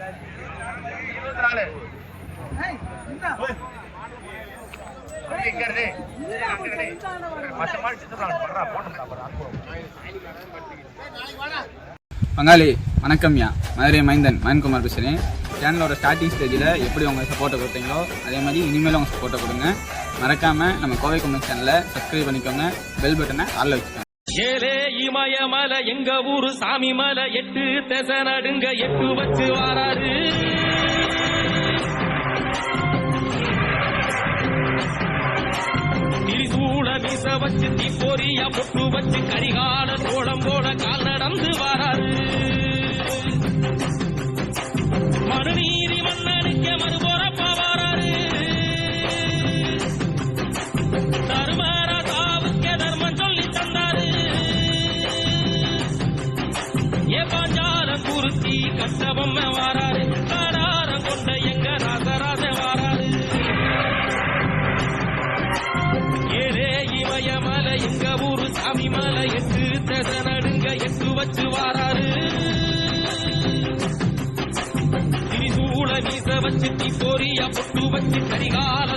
இருபத்தி நாலு. பங்காளி வணக்கம்யா மதுரை மைந்தன் மயன்குமார் பேசுகிறேன் சேனலோட ஸ்டார்டிங் ஸ்டேஜில் எப்படி உங்கள் சப்போர்ட்டை கொடுத்தீங்களோ அதே மாதிரி இனிமேல் உங்கள் சப்போர்ட்டை கொடுங்க. மறக்காமல் நம்ம கோவை கும்பல் சேனலை சப்ஸ்கிரைப் பண்ணிக்கோங்க. பெல் பட்டனை ஆளில் வச்சுக்கோங்க. ஏலே இமயமலை எங்க ஊரு சாமி மலை எட்டு தெச நடுங்க எட்டு வச்சு வாராரு திரிசூல மீச வச்சு தீப்பொறிய பொட்டு வச்சு கரிகால சோளம் போல பாஞ்சாலம் குருத்தி கட்டபொம்ம வாராரு காடாரம் கொண்ட எங்க ராசராச வாராரு ஏரே இமயமலை எங்க ஊரு சாமி மலை எட்டு தச நடுங்க எட்டு வச்சு வாராரு திரிசூல மீச வச்சு தீ பொறிய பொட்டு வச்சு கரிகால